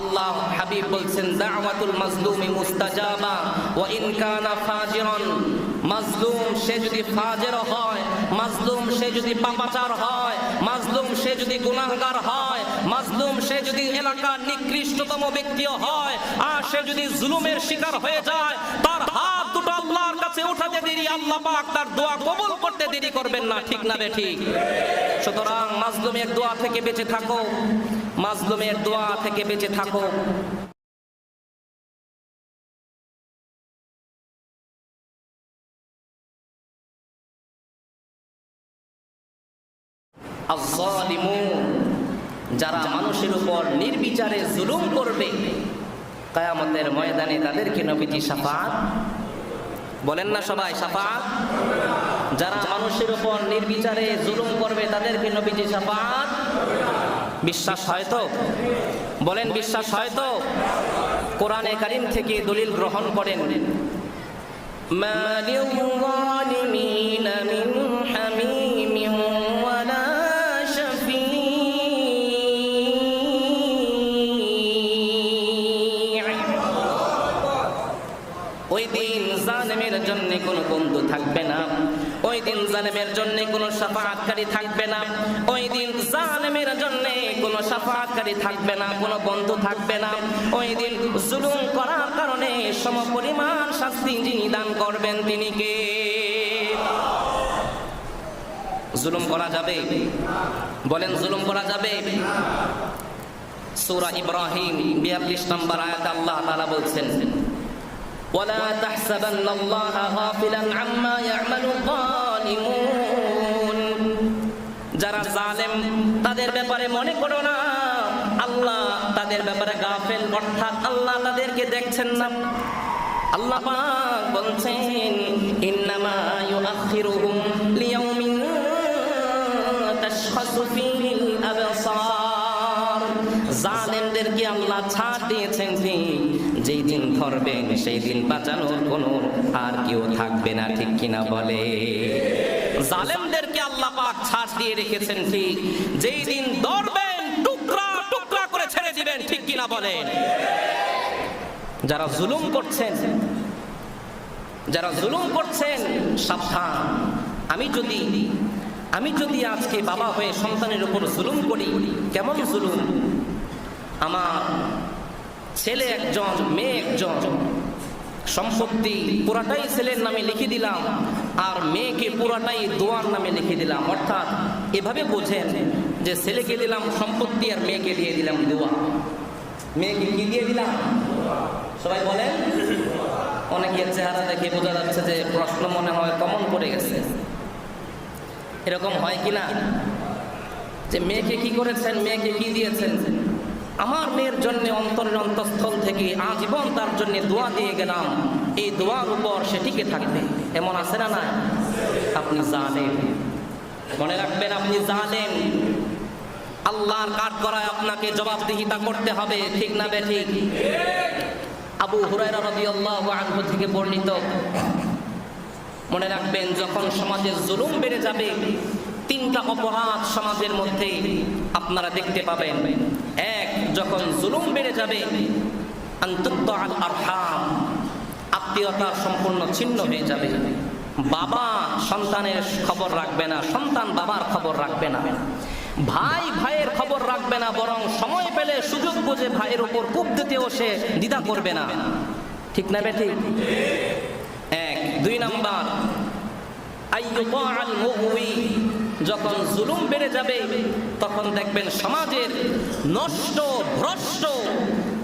আল্লাহ হাবিব বলছেন, দাওয়াতুল মাজলুমি মুস্তাজাবা, ওয়া ইন কানা ফাজিরান। মাজলুম সে যদি ফাজের হয়, মাজলুম সে যদি পাপাচার হয়, মাজলুম সে যদি গুনাহগার হয়, মাজলুম সে যদি এলাকার নিকৃষ্টতম ব্যক্তিও হয়, আর সে যদি জুলুমের শিকার হয়ে যায়, তার হাত কাছে উঠাতে দেরি, আল্লাহ পাক তার দোয়া কবুল করতে দেরি করবেন না, ঠিক না বে ঠিক? সুতরাং মাজলুমের দোয়া থেকে বেঁচে থাকো, মাজলুমের দোয়া থেকে বেঁচে থাকো। যারা মানুষের উপর নির্বিচারে জুলুম করবে, কায়ামতের ময়দানে তাদেরকে নবীজি সাফাত বলেন না সবাই, সাফা? যারা মানুষের উপর নির্বিচারে জুলুম করবে তাদেরকে নবীজি সাফাত বিশ্বাস হয় তো? বলেন, বিশ্বাস হয় তো? কোরআনে কারিম থেকে দলিল গ্রহণ করেন। জালেমের জন্য কোনো বন্ধু থাকবে না। ওই দিন জালেমের জন্য কোনো সাফাতকারী থাকবে না। ওই দিন জালেমের জন্য কোনো সাফাতকারী থাকবে না, কোনো বন্ধু থাকবে না। ওই দিন জুলুম করার কারণে সমপরিমাণ শাস্তি যিনি দান করবেন তিনি কে? জুলুম করা যাবে? বলেন জুলুম করা যাবে? সূরা ইব্রাহিম 42 নম্বর আয়াতে আল্লাহ তাআলা বলছেন ولا تحسبن الله غافلا عما يعمل الظالمون যারা জালেম তাদের ব্যাপারে মনে করো না আল্লাহ তাদের ব্যাপারে গাফেল অর্থাৎ আল্লাহ তাদেরকে দেখছেন না আল্লাহ পাক বলছেন ইন্নামা ইউআখিরুহুম লিয়াউমিন তাশখাসু ফীহিল আবসার জালেমদেরকে আল্লাহ ছাড় দিয়েছেন ঠিক যেই দিন ধরবেন, সেই দিন বাঁচানোর কোনো আর কেউ থাকবে না, ঠিক কিনা বলে? জালেমদেরকে আল্লাহ পাক ছাড় দিয়ে রেখেছেন, ঠিক। যেই দিন ধরবেন, টুকরা টুকরা করে ছেড়ে দিবেন, ঠিক কিনা বলেন যারা জুলুম করছেন, যারা জুলুম করছেন, সাবধান। আমি যদি আমি যদি আজকে বাবা হয়ে সন্তানের উপর জুলুম করি, কেমন জুলুম? আমার ছেলে একজন, মেয়ে একজন। সম্পত্তি পুরাটাই ছেলের নামে লিখে দিলাম আর মেয়েকে পুরাটাই দোয়ার নামে লিখে দিলাম। অর্থাৎ এভাবে বোঝেন যে ছেলেকে দিলাম সম্পত্তি আর মেয়েকে দিয়ে দিলাম দোয়া। মেয়েকে কি দিয়ে দিলাম? সবাই বলেন। অনেকের চেহারা দেখে বোঝা যাচ্ছে যে প্রশ্ন মনে হয় কমন পড়ে গেছে। এরকম হয় কি না যে মেয়েকে কি করেছেন? মেয়েকে কি দিয়েছেন? আমার মেয়ের জন্য অন্তরের অন্তঃস্থল থেকে আজীবন তার জন্য দোয়া দিয়ে গেলাম। এই দোয়ার উপর সে টিকে থাকবে। এমন আছে না না আপনি জানেন মনে রাখবেন, আপনি জানেন আল্লাহর কাঠ করায় আপনাকে জবাবদিহিতা করতে হবে, ঠিক না বে ঠিক আবু আনহু থেকে বর্ণিত। মনে রাখবেন, যখন সমাজের জুলুম বেড়ে যাবে, তিনটা অপরাধ সমাজের মধ্যে আপনারা দেখতে পাবেন। যখন জুলুম বেড়ে যাবে আত্মীয়তার সম্পূর্ণ ছিন্ন হয়ে যাবে। বাবা সন্তানের খবর রাখবে না, সন্তান বাবার খবর রাখবে না। ভাই ভাইয়ের খবর রাখবে না, বরং সময় পেলে সুযোগ বুঝে ভাইয়ের উপর কূপ দিতেও সে দ্বিধা করবে না। ঠিক না বেঠিক এক, দুই নাম্বার যখন জুলুম বেড়ে যাবে, তখন দেখবেন সমাজের নষ্ট, ভ্রষ্ট,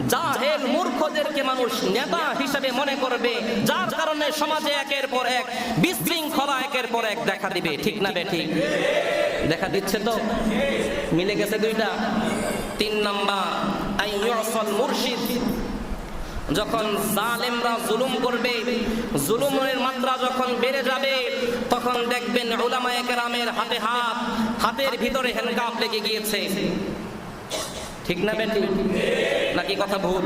জাহেল মূর্খদেরকে মানুষ নেতা হিসেবে মনে করবে, যার কারণে সমাজে একের পর এক বিশৃঙ্খলা, একের পর এক দেখা দিবে। ঠিক না বে ঠিক? দেখা দিচ্ছে তো? মিলে গেছে দুইটা। তিন নাম্বার, আইয়ুসল মুর্শিদ। যখন জালেমরা জুলুম করবে, জুলুমের মাত্রা যখন বেড়ে যাবে, তখন দেখবেন ওলামায়ে হাতে হাত, হাতের ভিতরে হ্যান্ডকাপ লেগে গিয়েছে। ঠিক না বেটি নাকি কথা ভুল?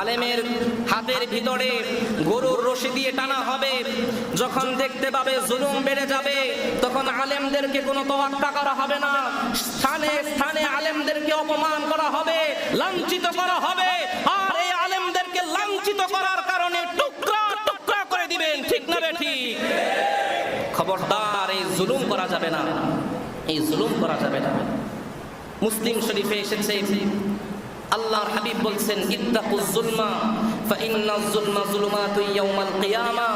আলেমের হাতের ভিতরে গরুর রশি দিয়ে টানা হবে, যখন দেখতে পাবে জুলুম বেড়ে যাবে, তখন আলেমদেরকে কোনো তোয়াক্কা করা হবে না। স্থানে স্থানে আলেমদেরকে অপমান করা হবে, লাঞ্ছিত করা হবে। আর করার কারণে টুকরা টুকরা করে দিবেন, ঠিক না ঠিক? খবরদার, এই জুলুম করা যাবে না। এই জুলুম করা যাবে না। মুসলিম শরীফে এসেছে, আল্লাহর হাবিব বলছেন ইত্তাকুজ জুলমা ফাইন্নাজ জুলমা জুলুমাতুন ইয়াউমাল কিয়ামা।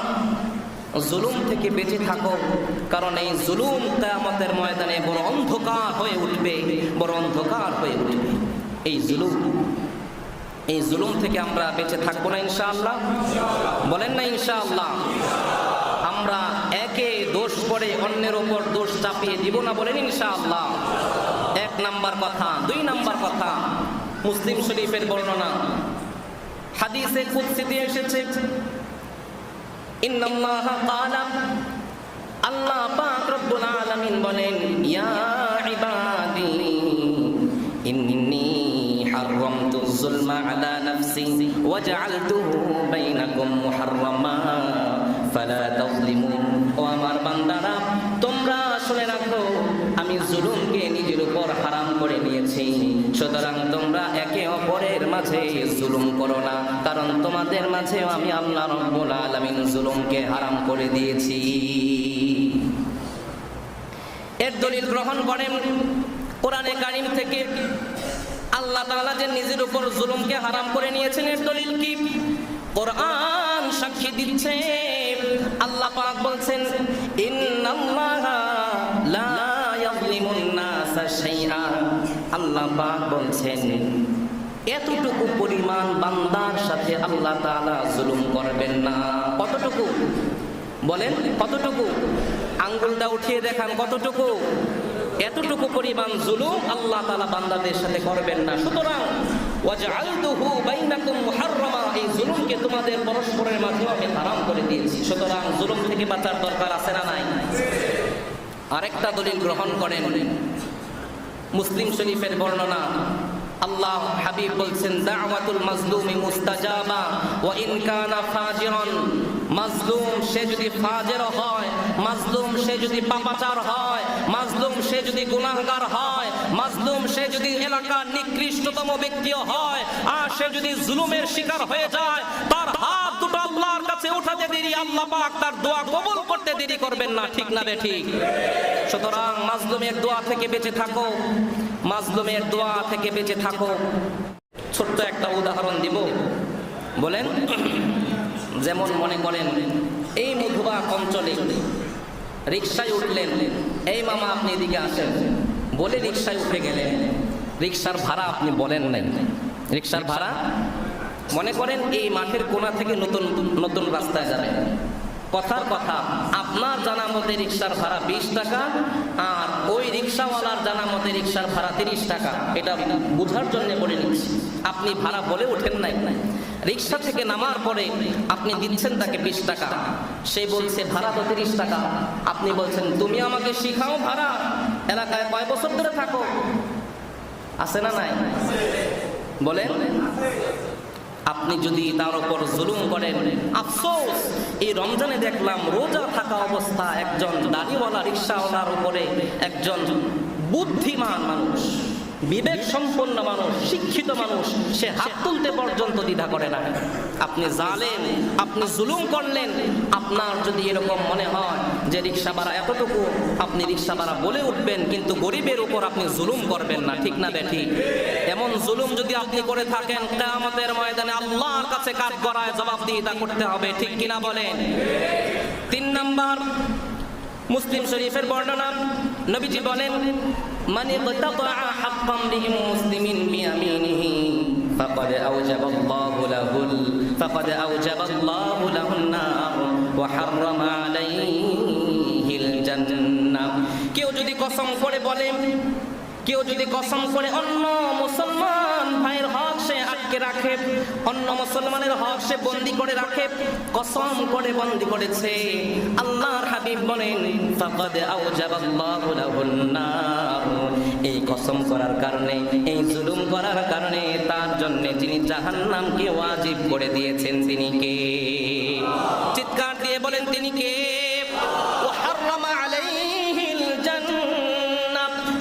জুলুম থেকে বেঁচে থাকো, কারণ এই জুলুম কিয়ামতের ময়দানে বড় অন্ধকার হয়ে উঠবে, বড় অন্ধকার হয়ে উঠবে। এই জুলুম এই জুলুম থেকে আমরা বেঁচে থাকব না ইনশাআল্লাহ। বলেন না ইনশাআল্লাহ, আমরা একে দোষ করে অন্যের ওপর দোষ চাপিয়ে দিব না বলেন ইনশাআল্লাহ। এক নাম্বার কথা, দুই নাম্বার কথা, মুসলিম শরীফের বর্ণনা। হাদিসে কুদসিতে এসেছে, ইন্নাল্লাহা ক্বালা আল্লাহ পাক রব্বুল আলামিন বলেন, ইয়া ইবাদি আলা নাফসি ওয়া জাআলতুহু বাইনাকুম মুহাররামা ফালা তাযলিমু ও আমার বান্দারা, তোমরা শুনে রাখো, আমি জুলুমকে নিজের উপর হারাম করে নিয়েছি। সুতরাং তোমরা একে অপরের মাঝে জুলুম করো না, কারণ তোমাদের মাঝেও আমি আল্লাহ রব্বুল আলামিন জুলুমকে হারাম করে দিয়েছি। এর দলিল গ্রহণ করেন কোরআনে কারিম থেকে। আল্লাহ তাআলা যে নিজের উপর জুলুমকে হারাম করে নিয়েছেন এর দলিল কি? কোরআন সাক্ষী দিচ্ছে। আল্লাহ পাক বলছেন, ইন্নাল্লাহা লা ইয়াযলিমুন নাসা শাইআ। আল্লাহ পাক বলছেন, এতটুকু পরিমাণ বান্দার সাথে আল্লাহ তাআলা জুলুম করবেন না। কতটুকু? বলেন, কতটুকু? আঙ্গুলটা উঠিয়ে দেখান, কতটুকু? এতটুকু পরিমাণ জুলুম আল্লাহ তালা বান্দাদের সাথে করবেন না। সুতরাং এই জুলুমকে তোমাদের পরস্পরের আমি করে দিয়েছি। সুতরাং জুলুম থেকে আছে না আরেকটা দলিল গ্রহণ করেন। মুসলিম বর্ণনা, আল্লাহ হাবিব বলছেন ওয়া মাজলুম সে যদি ফাজের হয়, মাজলুম সে যদি পাপাচার হয়, মাজলুম সে যদি গুনাহগার হয়, মাজলুম সে যদি এলাকার নিকৃষ্টতম ব্যক্তিও হয়, আর সে যদি জুলুমের শিকার হয়ে যায়, তার হাত দুটো আল্লাহর কাছে উঠাতে দেরি, আল্লাহ পাক তার দোয়া কবুল করতে দেরি করবেন না, ঠিক না ঠিক? সুতরাং মাজলুমের দোয়া থেকে বেঁচে থাকো, মাজলুমের দোয়া থেকে বেঁচে থাকো। ছোট্ট একটা উদাহরণ দিব। বলেন যেমন মনে করেন, এই মধুবা অঞ্চলে রিক্সায় উঠলেন, এই মামা আপনি এদিকে আসেন। বলে রিক্সায় উঠে গেলেন। রিক্সার ভাড়া আপনি বলেন নাই। রিক্সার ভাড়া? মনে করেন এই মাঠের কোনা থেকে নতুন নতুন রাস্তায় যাবেন কথার কথা, আপনার জানা মতে রিক্সার ভাড়া বিশ টাকা আর ওই রিক্সাওয়ালার জানা মতে রিক্সার ভাড়া তিরিশ টাকা। এটা বোঝার জন্য বলে নিচ্ছি। আপনি ভাড়া বলে ওঠেন নাই। রিক্সা থেকে নামার পরে আপনি দিচ্ছেন তাকে বিশ টাকা। সে বলছে, ভাড়া তো তিরিশ টাকা। আপনি বলছেন, তুমি আমাকে শিখাও ভাড়া। এলাকায় কয় বছর ধরে থাকো? আছে না নাই? বলেন। আপনি যদি তার উপর জুলুম করেন, আফসোস, এই রমজানে দেখলাম রোজা থাকা অবস্থা একজন দাড়িওয়ালা রিক্সাওয়ালার উপরে একজন বুদ্ধিমান মানুষ। বিবেক সম্পন্ন মানুষ, শিক্ষিত মানুষ, সে হাত তুলতে পর্যন্ত দ্বিধা করে না। আপনি জালেন আপনি জুলুম করলেন, আপনার যদি এরকম মনে হয় যে রিক্সা ভাড়া এতটুকু, আপনি রিক্সা ভাড়া বলে উঠবেন, কিন্তু গরিবের উপর আপনি জুলুম করবেন না, ঠিক না বেঠি? এমন জুলুম যদি আপনি করে থাকেন, কেয়ামতের ময়দানে আল্লাহর কাছে কাঠ গড়ায় জবাবদিহিতা করতে হবে, ঠিক কিনা বলেন? তিন নাম্বার, মুসলিম শরীফের বর্ণনা, নবীজি বলেন মানে حقا امرئ مسلم بيمينه فقد أوجب الله له ال- فقد أوجب الله له النار وحرم عليه الجنة কেউ যদি কসম করে বলে কেউ যদি কসম করে অন্য মুসলমান ভাইয়ের হক সে আটকে রাখে, অন্য মুসলমানের হক সে বন্দি করে রাখে, কসম করে বন্দি করেছে। আল্লাহর হাবিব বলেন এই কসম করার কারণে, এই জুলুম করার কারণে তার জন্য যিনি জাহান্নামকে ওয়াজিব করে দিয়েছেন। তিনি কে? চিৎকার দিয়ে বলেন, তিনি কে? আলাইহি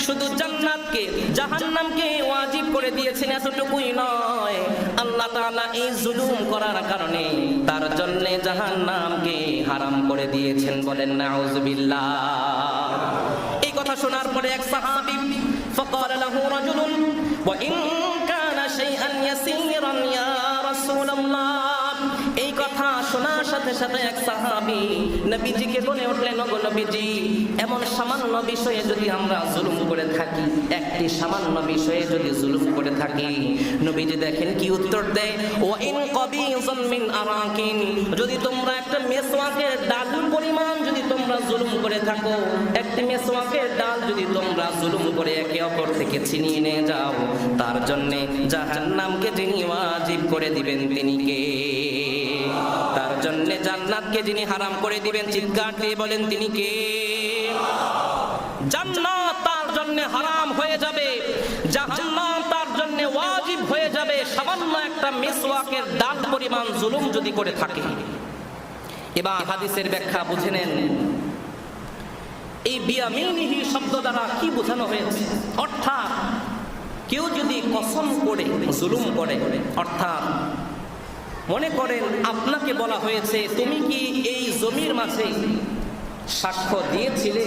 শুধু জান্নাতকে জাহান্নামকে ওয়াজিব করে দিয়েছেন এতটুকুই নয় আল্লাহ তাআলা এই জুলুম করার কারণে তার জন্য জাহান্নামকে হারাম করে দিয়েছেন বলেন নাউজুবিল্লাহ এই কথা শোনার পরে এক সাহাবী فقال له رجل وإن كان شيئا يسيرا يا সাথে সাথে এক সাহাবী নবীজিকে বলে উঠলেন, ওগো নবীজি, এমন সামান্য বিষয়ে যদি আমরা জুলুম করে থাকি, একটি সামান্য বিষয়ে যদি জুলুম করে থাকি, নবীজি দেখেন কি উত্তর দেয় ও ইন কবিজন মিন আরাকিন যদি তোমরা একটা মেসওয়াকের ডাল পরিমাণ যদি তোমরা জুলুম করে থাকো, একটি মেসওয়াকের ডাল যদি তোমরা জুলুম করে একে অপর থেকে ছিনিয়ে নিয়ে যাও, তার জন্যে জাহান্নামকে যিনি ওয়াজিব করে দিবেন তিনি কে? জন্য জান্নাতকে যিনি হারাম করে দিবেন, চিৎকার দিয়ে বলেন, তিনি কে? জান্নাত তার জন্য হারাম হয়ে যাবে, জাহান্নাম তার জন্য ওয়াজিব হয়ে যাবে, সামান্য একটা মিসওয়াকের ডাল পরিমাণ জুলুম যদি করে থাকে। এবার হাদিসের ব্যাখ্যা বুঝে নেন। এই বিয়ামিনিহি শব্দ দ্বারা কি বোঝানো হয়েছে? অর্থাৎ কেউ যদি কসম করে, জুলুম করে, অর্থাৎ মনে করেন আপনাকে বলা হয়েছে, তুমি কি এই জমির মাঝে সাক্ষ্য দিয়েছিলে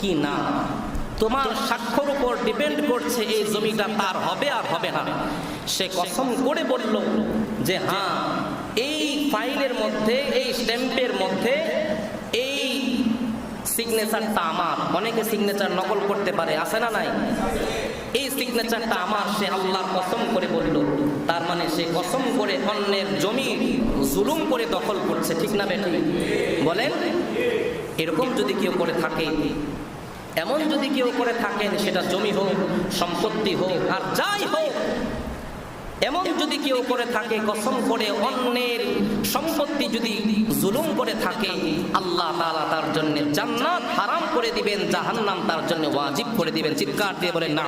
কি না? তোমার সাক্ষ্যর উপর ডিপেন্ড করছে এই জমিটা তার হবে আর হবে না। সে কসম করে বলল যে হ্যাঁ এই ফাইলের মধ্যে, এই স্ট্যাম্পের মধ্যে এই সিগনেচারটা আমার। অনেকে সিগনেচার নকল করতে পারে, আছে না নাই? এই সিগনেচারটা আমার, সে আল্লাহর কসম করে বলল। তার মানে সে কসম করে অন্যের জমি জুলুম করে দখল করছে, ঠিক না বেটি? বলেন, এরকম যদি কেউ করে থাকে, এমন যদি কেউ করে থাকেন, সেটা জমি হোক, সম্পত্তি হোক, আর যাই হোক, এমন যদি কেউ করে থাকে, কসম করে অন্যের সম্পত্তি যদি জুলুম করে থাকে, আল্লাহ তাআলা তার জন্য জান্নাত হারাম করে দিবেন, জাহান্নাম তার জন্য ওয়াজিব করে দিবেন। চিৎকার দিয়ে বলেন না